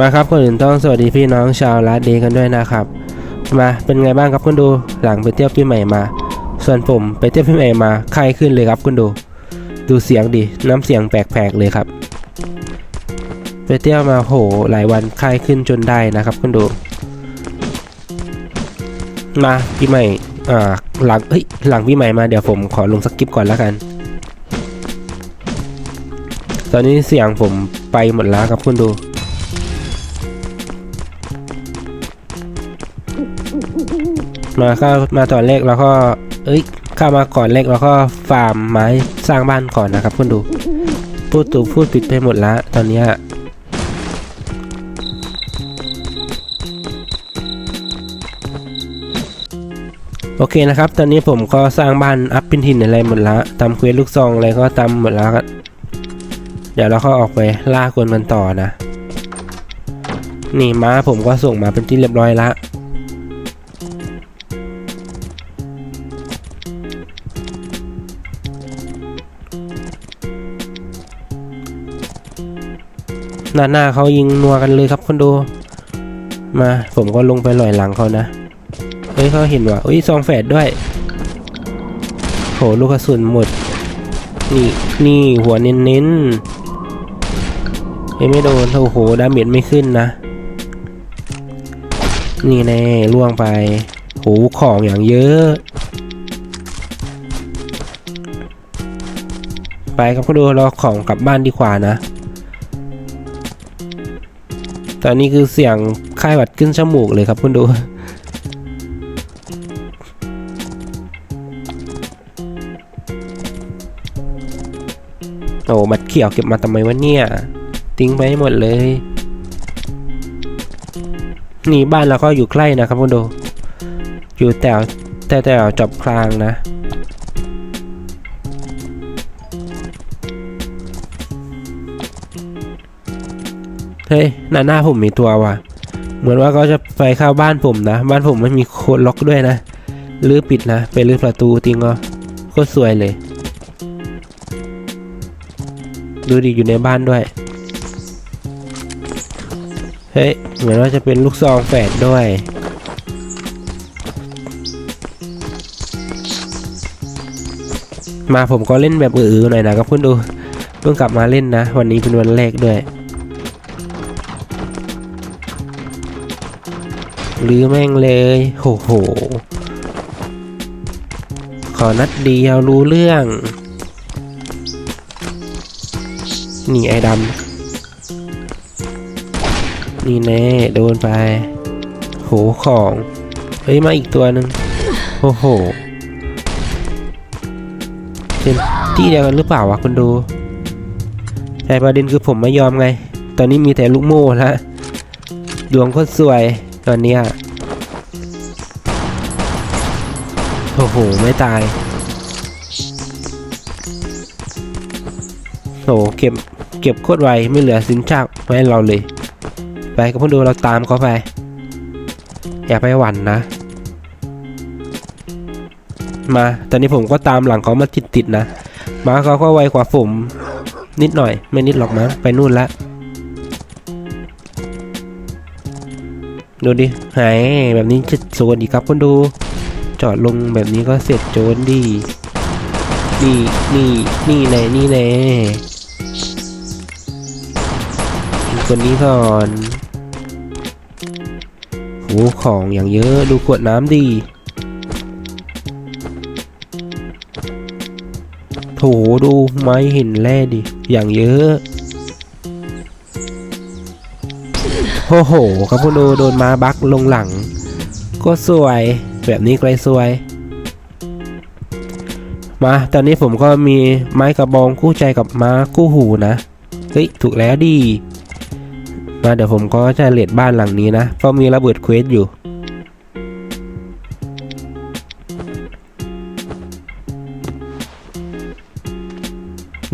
มาครับคนอื่นต้องสวัสดีพี่น้องชาวลาดเดกันด้วยนะครับ มาเป็นไงบ้างครับคุณดูหลังไปเที่ยวปีใหม่มา ส่วนผมไปเที่ยวปีใหม่มาไข้ขึ้นเลยครับคุณดู ดูเสียงดิน้ำเสียงแปลกๆเลยครับ ไปเที่ยวมาโหหลายวันไข้ขึ้นจนได้นะครับคุณดู มาปีใหม่อ่าหลังเฮ้ยหลังปีใหม่มาเดี๋ยวผมขอลงสกิปก่อนแล้วกัน ตอนนี้เสียงผมไปหมดแล้วครับคุณดู มาเข้ามาตอนแรกแล้วก็ เอ้ยเข้ามาก่อนแรกแล้วก็ฟาร์มไม้สร้างบ้านก่อนนะครับคุณดูพูดตูพูดปิดไปหมดล้วตอนนี้โอเคนะครับ ตอนนี้ผมก็สร้างบ้านอัพพินทินอะไรหมดล้วทำเควสลูกซองอะไรก็ทำหมดแล้วเดี๋ยวเราก็ออกไปล่าคนกันต่อนะ นี่ม้าผมก็ส่งมาเป็นที่เรียบร้อยละ หน้าหน้าเขายิงนัวกันเลยครับคนดู มาผมก็ลงไปลอยหลังเขานะ เฮ้ยเขาเห็นว่ะเฮ้ยซองแฝดด้วยโหลูกกระสุนหมด นี่นี่หัวเน้นเน้นๆเฮ้ไม่โดนโอ้โหดาเมจไม่ขึ้นนะ นี่แน่ล่วงไปโหของอย่างเยอะ ไปครับก็ดูเราของกลับบ้านดีกว่านะ ตอนนี้คือเสียงไข้หวัดขึ้นจมูกเลยครับคุณดูโอ้บัดเขียวเก็บมาทำไมวะเนี่ย ทิ้งไปให้หมดเลย นี่บ้านเราก็อยู่ใกล้นะครับคุณดู อยู่แต่แต่แต่จอบกลางนะ เฮ้ยหน้าหน้าผมมีตัวว่ะ เหมือนว่าเขาจะไปเข้าบ้านผมนะ บ้านผมไม่มีโคดล็อกด้วยนะลื้อปิดนะไปลื้อประตูจริงก็โคตรสวยเลย ดูดิอยู่ในบ้านด้วย เฮ้ย เหมือนว่าจะเป็นลูกซองแฝดด้วยมาผมก็เล่นแบบอือๆหน่อยนะครับคุณดูเพิ่งกลับมาเล่นนะ วันนี้เป็นวันแรกด้วย หรือแม่งเลยโหโห ขอนัดเดียวรู้เรื่อง นี่ไอ้ดำ นี่แน่โดนไป โหของ เฮ้ย มาอีกตัวหนึ่งโอ้โหเป็นที่เดียวกันหรือเปล่าวะคุณดู แต่ประเด็นคือผมไม่ยอมไง ตอนนี้มีแต่ลูกโม่ล้วดวงโคตรสวย ตอนเนี้ยโอ้โห ไม่ตายโหเก็บ เก็บโคตรไว ไม่เหลือสินชากไว้ให้เราเลย ไปก็พวกดูเราตามเขาไป อย่าไปหวั่นนะ มา ตอนนี้ผมก็ตามหลังเขามาติดๆนะ มาเขาก็ไวกว่าผม นิดหน่อย ไม่นิดหรอกมั้ง ไปนู่นละ ดูดิ หายแบบนี้จะโจรดีกครับคนดู จอดลงแบบนี้ก็เสร็จโจรดีนี่นี่นี่แน่นี่แน่กินคนนี้ก่อนโหของอย่างเยอะดูขวดน้ำดีโถดูไม้หินแร่ดิอย่างเยอะ อ้โหครับพวกดูโดนมาบักลงหลัง ก็สวยแบบนี้ไกลสวย มา ตอนนี้ผมก็มีไม้กระบองคู่ใจกับม้าคู่หูนะเฮ้ยถูกแล้วดี มาเดี๋ยวผมก็จะเลดบ้านหลังนี้นะ เพราะมีระเบิดเควสอยู่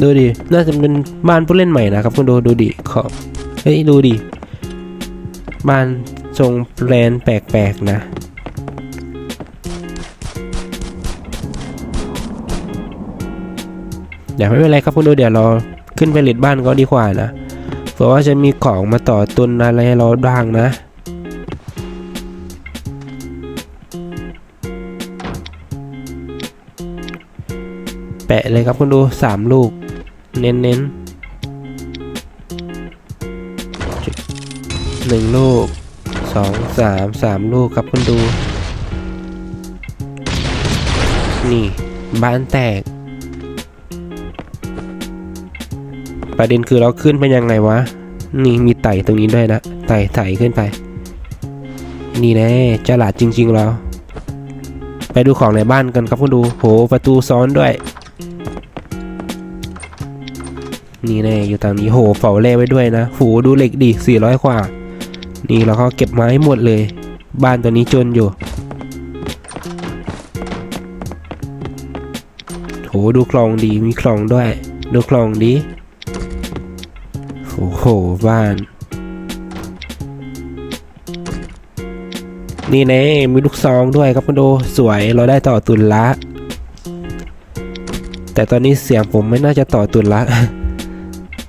ดูดิ น่าจะเป็นบ้านผู้เล่นใหม่นะครับคุณดูดูดิขอบเฮ้ย ดูดิ บ้านทรงแปลนแปลกๆนะ เดี๋ยวไม่เป็นไรครับคุณดูเดี๋ยวเราขึ้นไปเลดบ้านก็ดีกว่านะเพราะว่าจะมีของมาต่อตุนอะไรให้เราบ้างนะแปะเลยครับคุณดูสามลูก เน้นเน้นๆ หนึ่งลูกสองสามสามลูกครับคุณดู นี่บ้านแตก ประเด็นคือเราขึ้นไปยังไงวะ นี่มีไต่ตรงนี้ด้วยนะไต่ไต่ขึ้นไป นี่แน่ฉลาดจริง ๆ เรา ไปดูของในบ้านกันครับคุณดูโหประตูซ้อนด้วยนี่แน่อยู่ตรงนี้โหเฝ้าแร่ไว้ด้วยนะโหดูเหล็กดิ400กว่า นี่เราก็เก็บไม้หมดเลย บ้านตัวนี้จนอยู่โหดูคลองดีมีคลองด้วย ดูคลองดีโอ้โหบ้าน นี่แน่มีลูกซองด้วยครับคุณดูสวยเราได้ต่อตุนละ แต่ตอนนี้เสียงผมไม่น่าจะต่อตุนละ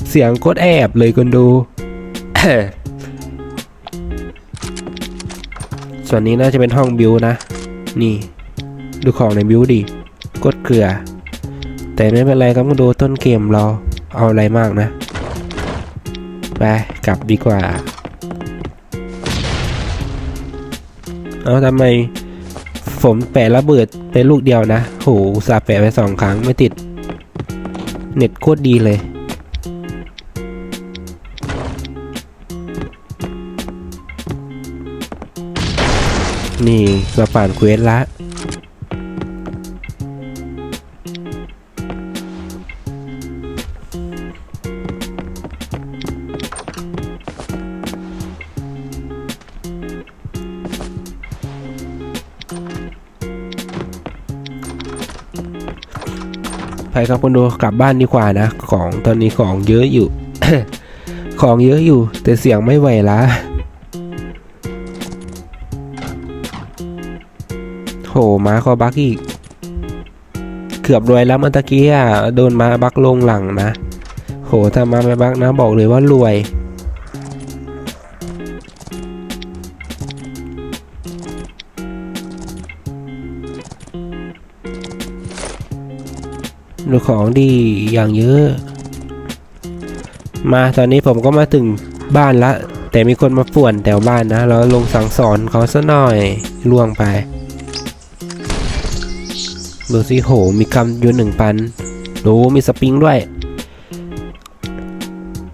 เสียงโคตรแอบเลยคุณดู ส่วนนี้น่าจะเป็นห้องบิวนะ นี่ ดูของในบิวดิกดเกลือ แต่ไม่เป็นไรครับคุณดูต้นเกมเราเอาอะไรมากนะ ไป กลับดีกว่า เอาทำไมผมแปะระเบิดไปลูกเดียวนะ โหสาแปะไปสองครั้งไม่ติด เน็ตโคตรดีเลย นี่เราผ่านเควสละไปครับคุณดูกลับบ้านดีกว่านะ ของตอนนี้ของเยอะอยู่ ของเยอะอยู่ แต่เสียงไม่ไหวละ โหม้าคอบักอีก เกือบรวยแล้วเมื่อตะกี้อะโดนม้าบักลงหลังนะ โหถ้ามาไม่บักนะบอกเลยว่ารวยดูของดีอย่างเยอะ มาตอนนี้ผมก็มาถึงบ้านละ แต่มีคนมาป่วนแถวบ้านนะ เราลงสั่งสอนเขาซะหน่อยล่วงไป ดูสิโห มีคำอยู่หนึ่งพันดูมีสปริงด้วย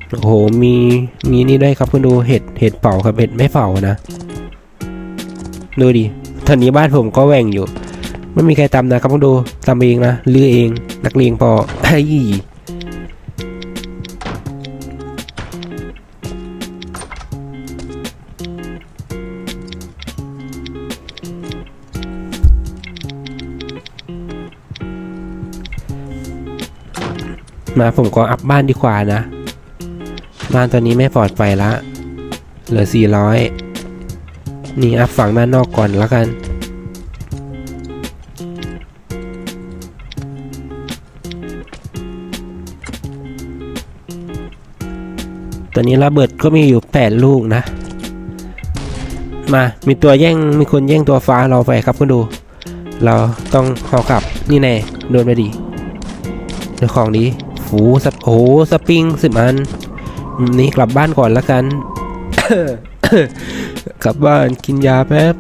โอ้โห มี มีนี่ด้วยครับคุณดูเห็ด เห็ดเป่าครับ เห็ดไม่เป่านะ ดูดิตอนนี้บ้านผมก็แหว่งอยู่ ไม่มีใครตำนะครับคุณดูตำเองนะลือเอง นักเลงพอไอ้ มาผมก็อัพบ้านดีกว่านะ บ้านตอนนี้ไม่ปลอดภัยละ เหลือ 400 นี่อัพฝั่งด้านนอกก่อนแล้วกัน ตอนนี้ระเบิดก็มีอยู่ 8 ลูกนะ มา มีตัวแย่ง มีคนแย่งตัวฟ้าเราไปครับคุณดู เราต้องเขากลับ นี่แน่ โดนไปดีเดี๋ยวของนี้ ฝูสโอ้สปริงสิบอัน นี่กลับบ้านก่อนแล้วกัน กลับบ้านกินยาแป๊บ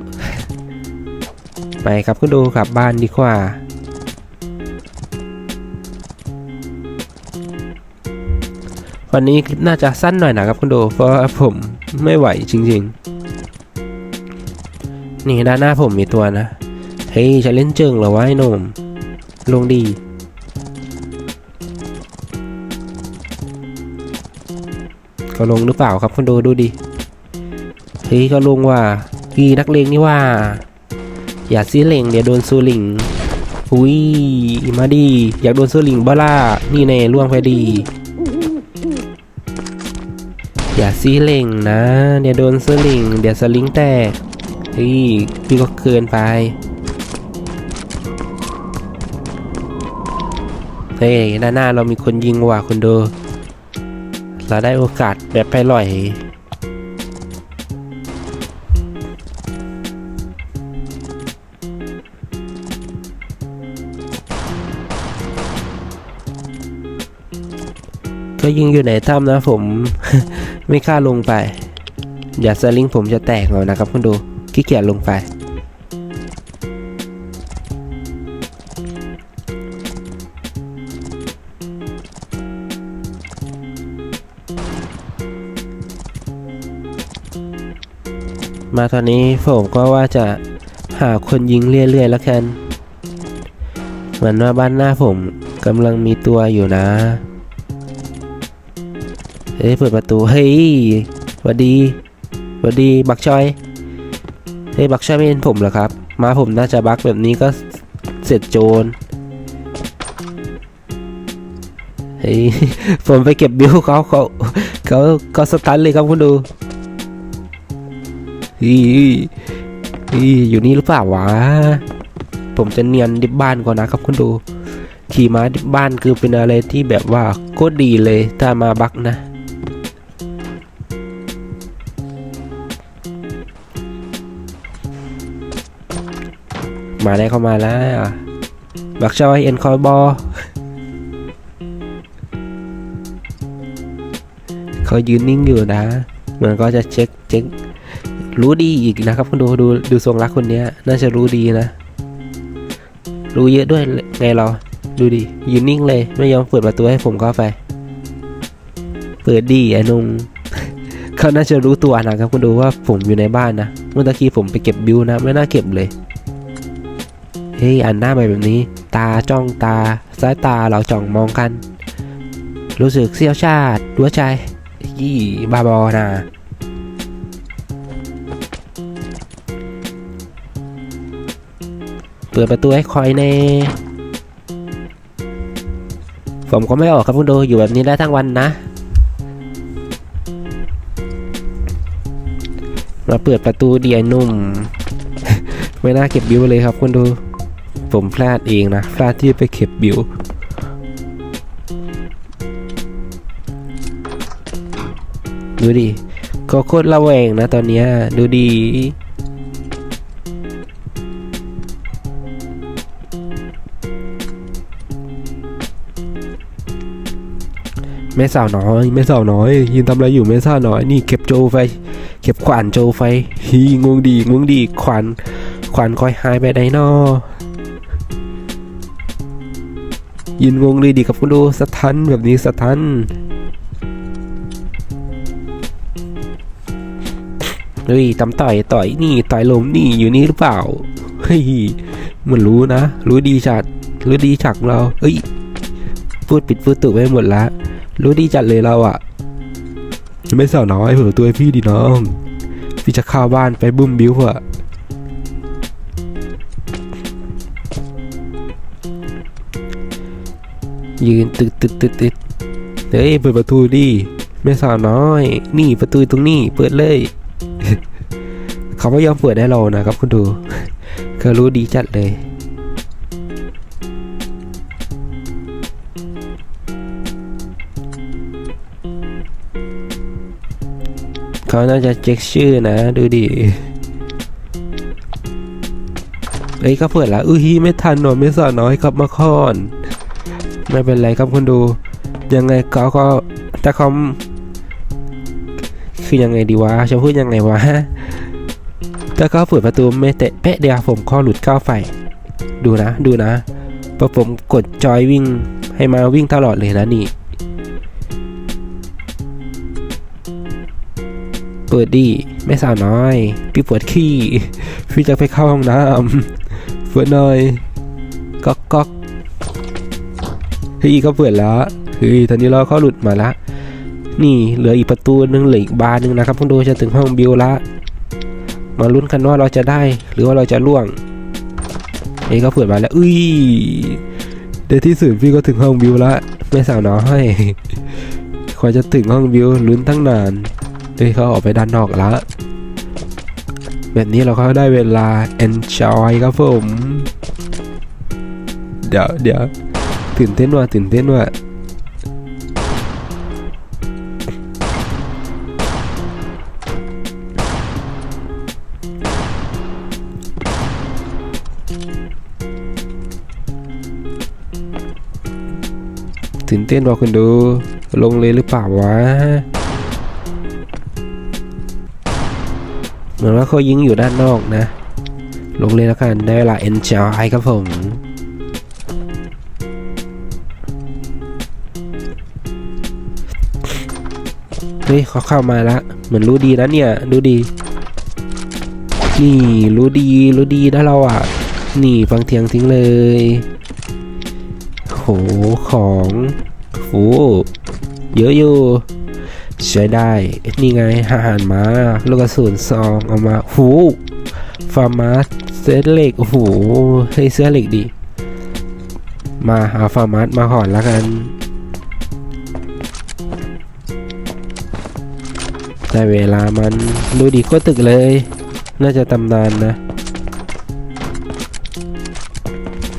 ไปครับคุณดูกลับบ้านดีกว่า วันนี้คลิปน่าจะสั้นหน่อยนะครับคุณดูเพราะผมไม่ไหวจริง ๆ นี่ด้านหน้าผมมีตัวนะ เฮ้ยจะเล่นเจิงเหรอวะไอ้หนุ่มลงดี ก็ลงหรือเปล่าครับคุณดูดูดิเฮ้ยก็ลงว่าพี่นักเลงนี่ว่า อย่าซีเลงเดี๋ยวโดนซูลิงอุ้ยมาดีอยากโดนซูลิงบ้าล่านี่แน่ล่วงไปดี อย่าซีเลงนะ เดี๋ยวโดนสลิงเดี๋ยวสลิงแตกเฮ้ยพี่ก็เกินไปเฮ้ยด้านหน้าเรามีคนยิงว่ะคุณดู เราได้โอกาสแบบไปลอย ก็ยิงอยู่ในถ้ำนะผม ไม่กล้าลงไป อย่าสลิงผมจะแตกเอานะครับคุณดูขี้เกียจลงไป มาตอนนี้ผมก็ว่าจะหาคนยิงเรื่อยๆแล้วกัน เหมือนว่าบ้านหน้าผมกำลังมีตัวอยู่นะ เฮ้ยเปิดประตู เฮ้ยหวัดดีหวัดดีบักชอย เฮ้ยบักชอยไม่เห็นผมเหรอครับ มาผมน่าจะบักแบบนี้ก็เสร็จโจร เฮ้ยผมไปเก็บบิลเขาเขาเขาเขาสตันเลยครับคุณดู อีอีอยู่นี่หรือเปล่าวะ ผมจะเนียนดิบบ้านก่อนนะครับคุณดู ขี่ม้าดิบบ้านคือเป็นอะไรที่แบบว่าโคตรดีเลยถ้ามาบักนะ มาได้เข้ามาแล้ว บักชอยเอ็นคอยบอเขายืนนิ่งอยู่นะเหมือนก็จะเช็คเช็ค รู้ดีอีกนะครับคุณดูดูดูทรงรักคนเนี้ย น่าจะรู้ดีนะ รู้เยอะด้วยไงเรา ดูดิยืนนิ่งเลย ไม่ยอมเปิดประตูให้ผมเข้าไป เปิดดีไอ้นุ่งเขาน่าจะรู้ตัวนะครับคุณดูว่าผมอยู่ในบ้านนะเมื่อตะกี้ผมไปเก็บบิวนะ ไม่น่าเก็บเลยเฮ้ยอันหน้าไปแบบนี้ ตาจ้องตาสายตาเราจ้องมองกัน รู้สึกเสียวชาติหัวใจยี่บาบอนะ ปิดประตูให้คอยเน่ผมก็ไม่ออกครับคุณดูอยู่แบบนี้ได้ทั้งวันนะมาเปิดประตูเดียนุ่ม ไม่น่าเก็บบิวเลยครับคุณดู ผมพลาดเองนะพลาดที่ไปเก็บบิวดูดิก็โคตรระแวงนะตอนนี้ดูดี แม่สาวน้อยแม่สาวน้อยยืนทำอะไรอยู่แม่สาวน้อยนี่เก็บโจไฟ เก็บขวานโจไฟฮีงงดีงงดีขวานขวานคอยหายไปไหนนอยืนงงเลยดีกับคุณดูสะทันแบบนี้สะทันเฮ้ยตำต่อยต่อยนี่ต่อยลมนี่อยู่นี่หรือเปล่าเฮ้ยมันรู้นะ รู้ดีจัดรู้ดีจักเราเอ้ยพูดปิดพูดตุไปหมดละ รู้ดีจัดเลยเราอะไม่สาวน้อยเผื่อตัวพี่ดีน้อง พี่จะเข้าบ้านไปบึ้มบิ้วอยืนตึกตึกตึกตึกเฮ้ยเปิดประตูดิแม่สาวน้อย นี่ประตูตรงนี้เปิดเลย เขาไม่ยอมเปิดให้เรานะครับคุณดูเขารู้ดีจัดเลย เขาน่าจะเช็คชื่อนะ ดูดิเอ้ยเขาเปิดแล้วอุ้ยไม่ทันหนอไม่สอนน้อยครับมาคอน ไม่เป็นไรครับคุณดู ยังไงเขาก็ถ้าเขาคือยังไงดีวะจะพูดยังไงวะถ้าเขาเปิดประตูไม่เตะเป๊ะเดียวผมข้อหลุดก้าวไฟ ดูนะ ดูนะพราะผมกดจอยวิ่งให้มาวิ่งตลอดเลยนะนี่ เปิดดีแม่สาวน้อย พี่ปวดขี้ พี่จะไปเข้าห้องน้ำเปิดหน่อยก๊อกก๊อกเฮ้ยก็เปิดแล้วเฮ้ยตอนนี้เราเขาหลุดมาละ นี่เหลืออีกประตูหนึงเหลืออีกบานหนึ่งนะครับคุณดูจะถึงห้องบิวละมาลุ้นกันว่าเราจะได้ หรือว่าเราจะล่วงเอ้ยก็เปิดมาแล้วอุ้ยในที่สุดพี่ก็ถึงห้องบิวละแม่สาวน้อยกว่าจะถึงห้องบิวลุ้นตั้งนาน เฮ้ยเขาออกไปด้านนอกแล้ว แบบนี้เราก็ได้เวลา enjoy ครับผม เดี๋ยวเดี๋ยวตื่นเต้นว่ะตื่นเต้นว่ะตื่นเต้นว่ะคุณดู ลงเลยหรือเปล่าวะ เหมือนว่าเขายิงอยู่ด้านนอกนะ ลงเลยแล้วกันได้เวลา enjoy ครับผมเฮ้ยเขาเข้ามาละเหมือนรู้ดีนะเนี่ยดูดี นี่รู้ดีรู้ดีนะเราอะ นี่ฟังเทียงทิ้งเลยโหของโหเยอะอยู่ ใช้ได้ นี่ไงอาหารมาลูกกระสุนซองเอามาโหฟาร์มาสเซตเหล็กโอ้โหเฮ้ยเสื้อเหล็กดี มาเอาฟาร์มาสมาห่อนแล้วกันได้เวลามันดูดีก็ตึกเลย น่าจะตำนานนะ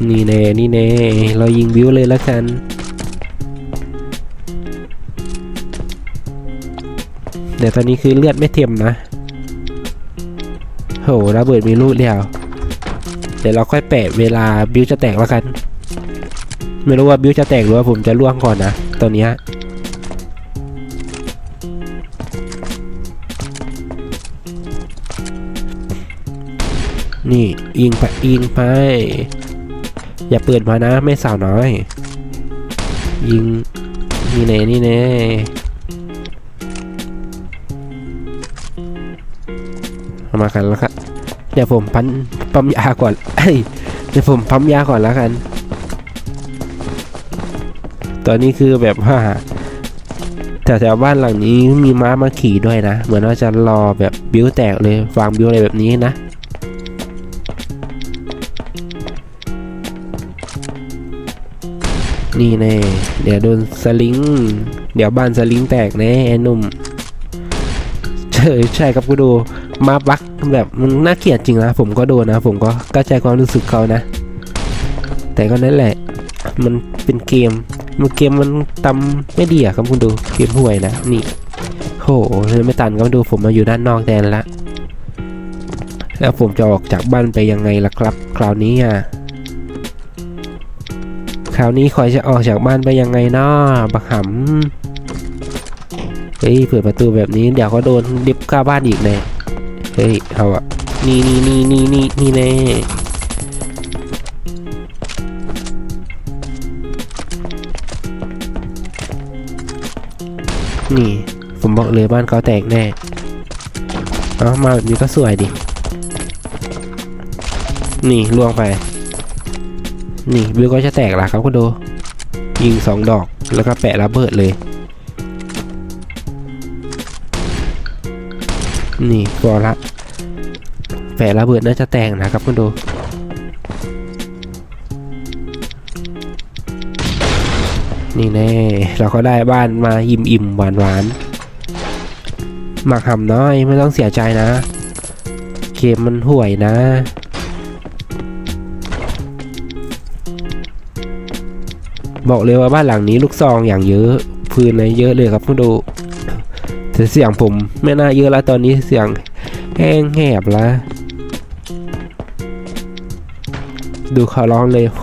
นี่แน่นี่แน่เรายิงบิวเลยแล้วกัน เดี๋ยวตอนนี้คือเลือดไม่เทียมนะโหระเบิดมีลูกเดียว เดี๋ยวเราค่อยแปะเวลาบิวจะแตกแล้วกัน ไม่รู้ว่าบิวจะแตกหรือว่าผมจะล่วงก่อนนะตอนนี้นี่ยิงไปยิงไป อย่าเปิดมานะ ไม่สาวน้อย ยิง นี่แน่นี่แน่ มากันแล้วครับเดี๋ยวผมพันปั๊มยาก่อนเอ้ยเดี๋ยวผมปั๊มยาก่อนแล้วกัน ตอนนี้คือแบบว่าแถวๆบ้านหลังนี้มีม้ามาขี่ด้วยนะ เหมือนว่าจะรอแบบบิ้วแตกเลยวางบิ้วอะไรแบบนี้นะนี่แน่เดี๋ยวโดนสลิง เดี๋ยวบ้านสลิงแตกแน่ไอ้หนุ่มเฉยใช่ครับกูดู มาบักแบบมันน่าเกลียดจริงนะผมก็โดนนะ ผมก็เข้าใจความรู้สึกเขานะ แต่ก็นั่นแหละ มันเป็นเกมมันเกมมันตำไม่ดีอะครับคุณดูเกมห่วยนะนี่โหเลยไม่ตันครับดูผมมาอยู่ด้านนอกแทนละ แล้วผมจะออกจากบ้านไปยังไงล่ะครับ คราวนี้อะคราวนี้คอยจะออกจากบ้านไปยังไงนาะบักหำเฮ้ยเปิดประตูแบบนี้เดี๋ยวเขาโดนดิบก้าบ้านอีกแน่ เฮ้ยเอาอะนี่นี่นี่นี่นี่นี่แน่นี่ผมบอกเลยบ้านเขาแตกแน่เอามาแบบนี้ก็สวยดิ นี่ล่วงไป นี่บิวก็จะแตกแล้วครับคุณดู ยิงสองดอกแล้วก็แปะระเบิดเลย นี่พอละแปะระเบิดน่าจะแตกนะครับคุณดูนี่แน่เราก็ได้บ้านมาอิ่มอิ่มหวานหวานๆหมักหำน้อยไม่ต้องเสียใจนะ เกมมันห่วยนะ บอกเลยว่าบ้านหลังนี้ลูกซองอย่างเยอะพื้นเลยเยอะเลยครับคุณดู แต่เสียงผมไม่น่าเยอะแล้วตอนนี้เสียงแห้งแหบแล้วดูเขาร้องเลยโห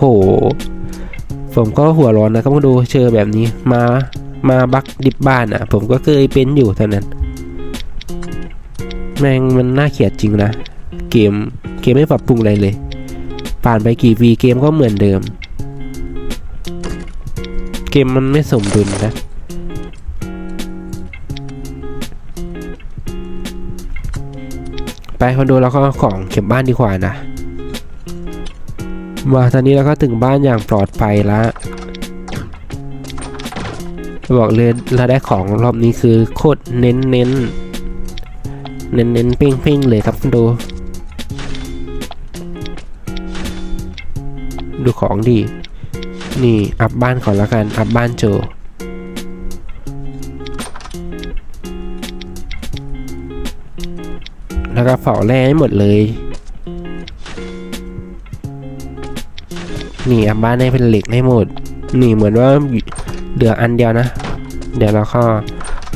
ผมก็หัวร้อนนะครับดูเจอแบบนี้มามาบักดิบบ้านอะ ผมก็เคยเป็นอยู่เท่านั้น แม่งมันน่าเขียดจริงนะ เกมเกมไม่ปรับปรุงอะไรเลย ผ่านไปกี่วีเกมก็เหมือนเดิม เกมมันไม่สมดุลนะ ไปคอนโดแล้วก็ของเก็บบ้านดีกว่านะ มาตอนนี้เราก็ถึงบ้านอย่างปลอดภัยแล้วบอกเลยเราได้ของรอบนี้คือโคตรเน้นเน้นเน้นเน้นๆเพ่งเพ่งๆเลยครับคุณดู ดูของดี นี่อัพบ้านก่อนแล้วกัน อัพบ้านโจ แล้วก็เผาแร่ให้หมดเลย นี่อับบ้านให้เป็นเหล็กให้หมด นี่เหมือนว่าเหลืออันเดียวนะ เดี๋ยวเราก็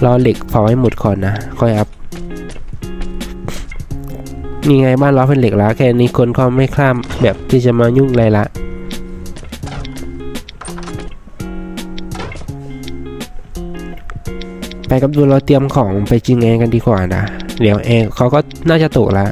รอเหล็กเผาให้หมดก่อนนะค่อยอัพนี่ไงบ้านเราเป็นเหล็กแล้วแค่นี้คนก็ไม่ข้ามแบบที่จะมายุ่งอะไรละ ไปกับดูเราเตรียมของไปจิงแองกันดีกว่านะ เดี๋ยวแองเขาก็น่าจะตกแล้ว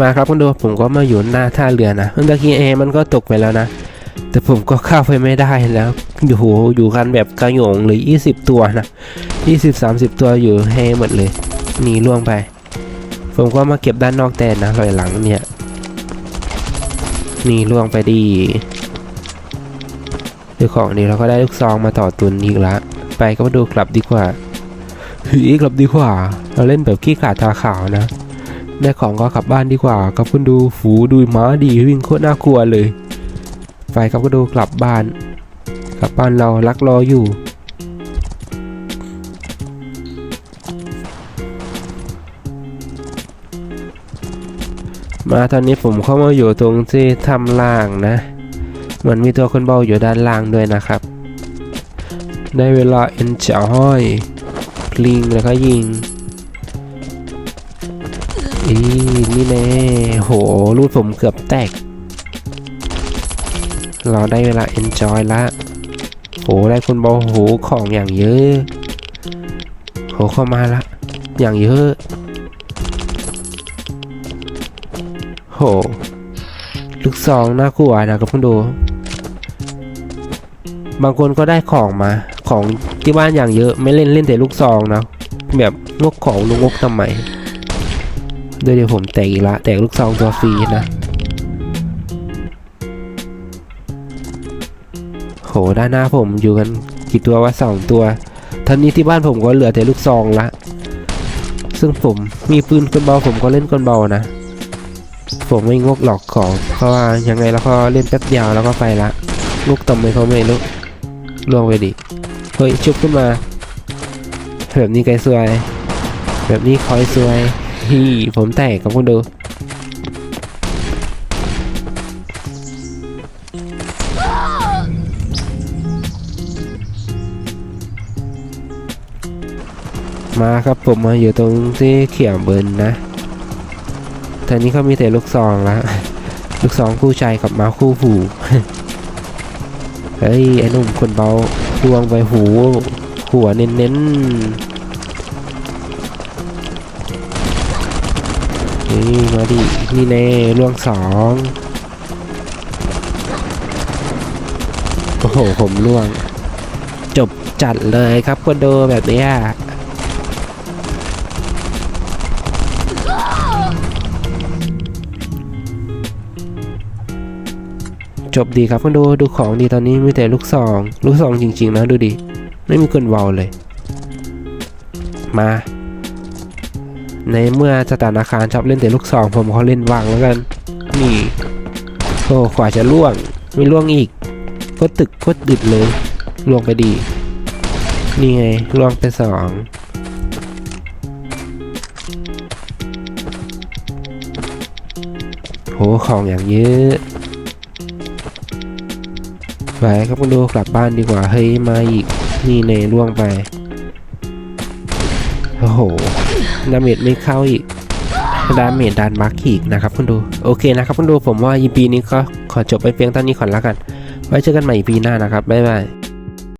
มาครับคุณดูผมก็มาอยู่หน้าท่าเรือนะเมื่อกี้แอมันก็ตกไปแล้วนะ แต่ผมก็เข้าไปไม่ได้แล้วอยู่โหอยู่กันแบบกระโยงเลย20 ตัวนะ20 30 ตัวอยู่ให้หมดเลยหนีล่วงไป ผมก็มาเก็บด้านนอกแทนนะลอยหลังเนี่ยหนีล่วงไปดีด้วยของนี้เราก็ได้ลูกซองมาต่อตุนอีกละไปก็มาดูกลับดีกว่าเฮ้ยกลับดีกว่า เราเล่นแบบขี้ขาดทาขาวนะ ได้ของก็กลับบ้านดีกว่าครับคุณดูฝูดูม้าดีวิ่งโคตรน่ากลัวเลย ไปครับก็ดูกลับบ้าน กลับบ้านเรารักรออยู่มาตอนนี้ผมเข้ามาอยู่ตรงที่ทำล่างนะเหมือนมีตัวคนเบาอยู่ด้านล่างด้วยนะครับ ได้เวลาเอ็นจ่อย พลิงแล้วก็ยิง อีนี่แน่โหรูดผมเกือบแตก เราได้เวลา enjoy ละโหได้คนบอโหของอย่างเยอะโหเข้ามาละ อย่างเยอะโหลูกซองน่ากลัวนะครับคุณดูบางคนก็ได้ของมาของที่บ้านอย่างเยอะไม่เล่นเล่นแต่ลูกซองนะแบบงกของลุงงกทำไม โดยเดี๋ยวผมแตกอีกละ แตกลูกซองตัวฟรีนะโหด้านหน้าผมอยู่กันกี่ตัววะสองตัวท่านี้ที่บ้านผมก็เหลือแต่ลูกซองละ ซึ่งผมมีปืนกลเบาผมก็เล่นกลเบานะ ผมไม่งกหลอกของ เพราะว่ายังไงแล้วก็เล่นแป๊บเดียวแล้วก็ไปละ ลูกต่ำไมเขาไม่รู้ล่วงไปดิ เฮ้ยชุบขึ้นมา แบบนี้ไกลสวย แบบนี้คอยสวย ฮีผมแตกกับคุณดู มาครับผมมาอยู่ตรงที่เขียมเบิร์นนะทานี้เขามีแต่ลูกซองละลูกซองคู่ใจกับมาคู่ผูเฮ้ย ไอ้หนุ่มคนเบาดวงไปหู หัวเน้นๆ นี่มาดิ นี่แน่ล่วงสองโอ้โห ผมล่วง จบจัดเลยครับคนโดแบบนี้จบดีครับคนดูดูของดีตอนนี้มีแต่ลูกซอง ลูกซองจริง ๆ นะ ดูดิ ไม่มีคนเวาเลย มา ในเมื่อสถานาคารชอบเล่นแต่ลูกซองผมขอเล่นวางแล้วกัน นี่โอ้ขวาจะล่วง ไม่ล่วงอีกโคตรตึกโคตรดึดเลยล่วงไปดี นี่ไงล่วงไปสองโหของอย่างเยอะไปครับคุณดูกลับบ้านดีกว่า เฮ้ย มาอีก นี่เนล่วงไป โอ้โห ดาเมจไม่เข้าอีกดาเมจดันมาร์กอีกนะครับคุณดู โอเคนะครับคุณดูผมว่า EP นี้ก็ขอจบไปเพียงเท่านี้ก่อนแล้วกัน ไว้เจอกันใหม่ EP หน้านะครับ บ๊ายบาย